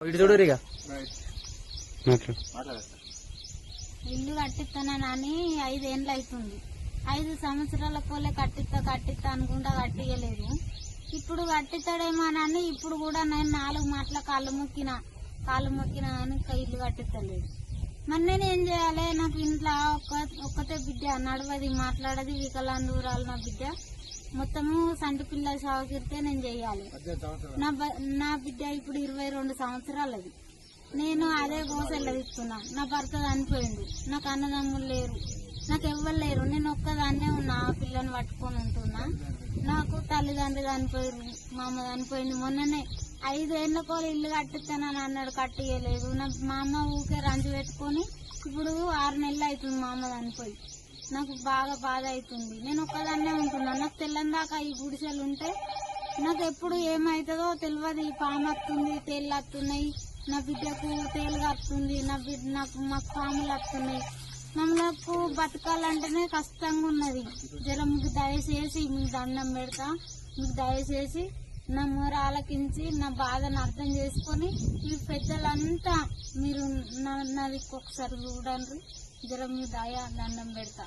ఇటు చూడు ఇక. ఇల్లు కట్టిస్తానని ఐదేండ్లు అవుతుంది ఐదు సంవత్సరాల పోలే కట్టిస్తా కట్టిస్తా అనుకుంటా కట్టియలేదు ఇప్పుడు కట్టిస్తాడేమోనని ఇప్పుడు కూడా నేను నాలుగు మాటల కాళ్ళు మొక్కిన కాళ్ళు మొక్కిన కానీ ఇల్లు కట్టిస్తలేదు మరి నేను ఏం చేయాలి? నాకు ఇంట్లో ఒక్క ఒక్కతే బిడ్డ నడవది మాట్లాడది వికలాంగురాలు నా బిడ్డ. మొత్తము సంటి పిల్ల సాగుకిరితే నేను చెయ్యాలి నా బ- నా బిడ్డ ఇప్పుడు ఇరవై రెండు సంవత్సరాలది. నేను అదే గోసెల్ల ఇస్తున్నా నా భర్త చనిపోయిండు నాకు అన్నదమ్ములు లేరు. నాకు ఎవ్వరు లేరు. నేను ఒక్కదాన్నే ఉన్నా. ఆ పిల్లని పట్టుకొని ఉంటున్నా. నాకు తల్లిదండ్రులు చనిపోయారు మా అమ్మ చనిపోయింది. మొన్ననే ఐదేళ్ళ కోలు ఇల్లు కట్టిస్తానని అన్నాడు. కట్టియలేదు నా మా అమ్మ ఊకే రంజు పెట్టుకొని ఇప్పుడు ఆరు నెలలు అవుతుంది మా అమ్మ చనిపోయి. నాకు బాగా బాధ అవుతుంది నేను ఒక్కదాన్నే ఉంటున్నాను నాకు తెల్లందాకా ఈ గుడిసెలు ఉంటే నాకు ఎప్పుడు ఏమవుతుందో తెలియదు ఈ పాము వస్తుంది తేళ్ళు వస్తున్నాయి. నా బిడ్డకు తేలు వస్తుంది నా బిడ్డ నాకు మాకు పాములు వస్తున్నాయి. మమ్మల్ని బతకాలంటేనే కష్టంగా ఉన్నది. జర మీకు దయచేసి మీకు దండం పెడతా. మీకు దయచేసి నా మూర ఆలకించి నా బాధను అర్థం చేసుకొని మీ పెద్దలంతా మీరు నాది ఒకసారి చూడండి. జర మీ దయ దండం పెడతా